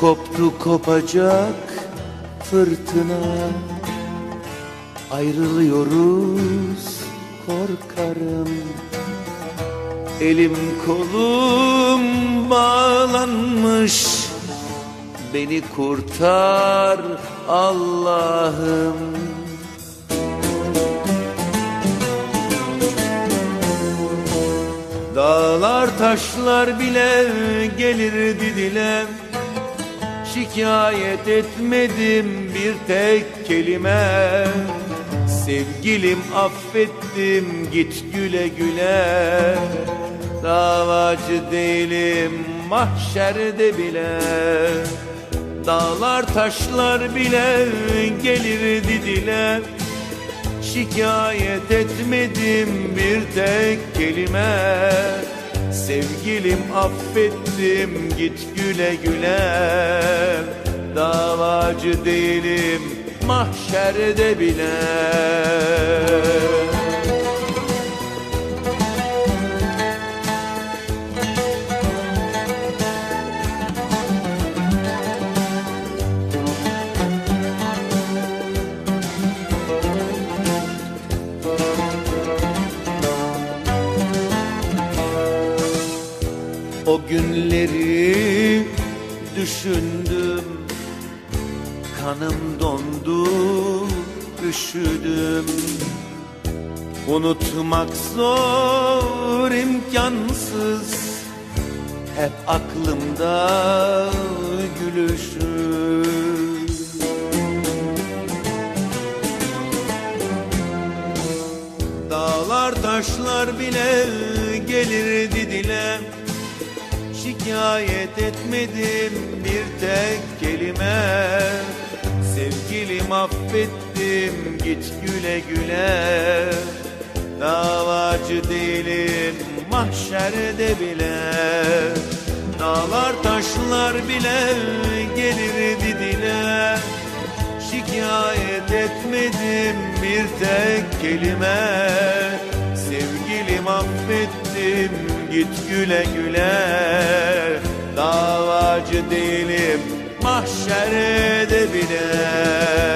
Koptu kopacak fırtına. Ayrılıyoruz korkarım. Elim kolum bağlanmış. Beni kurtar Allah'ım. Dağlar taşlar bile gelirdi dile Şikayet etmedim bir tek kelime. Sevgilim affettim git güle güle. Davacı değilim mahşerde bile. Dağlar taşlar bile gelirdi dile. Şikayet etmedim bir tek kelime Sevgilim affettim. Git güle güle. Davacı değilim mahşerde bile O günleri düşündüm. Kanım dondu, üşüdüm. Unutmak zor, imkansız. Hep aklımda gülüşün Dağlar taşlar bile gelirdi dile Şikayet etmedim bir tek kelime. Sevgilim affettim git güle güle. Davacı değilim mahşerde bile. Dağlar taşlar bile gelirdi dile. Şikayet etmedim bir tek kelime. Sevgilim affettim git güle güle. Davacı değilim mahşerde bile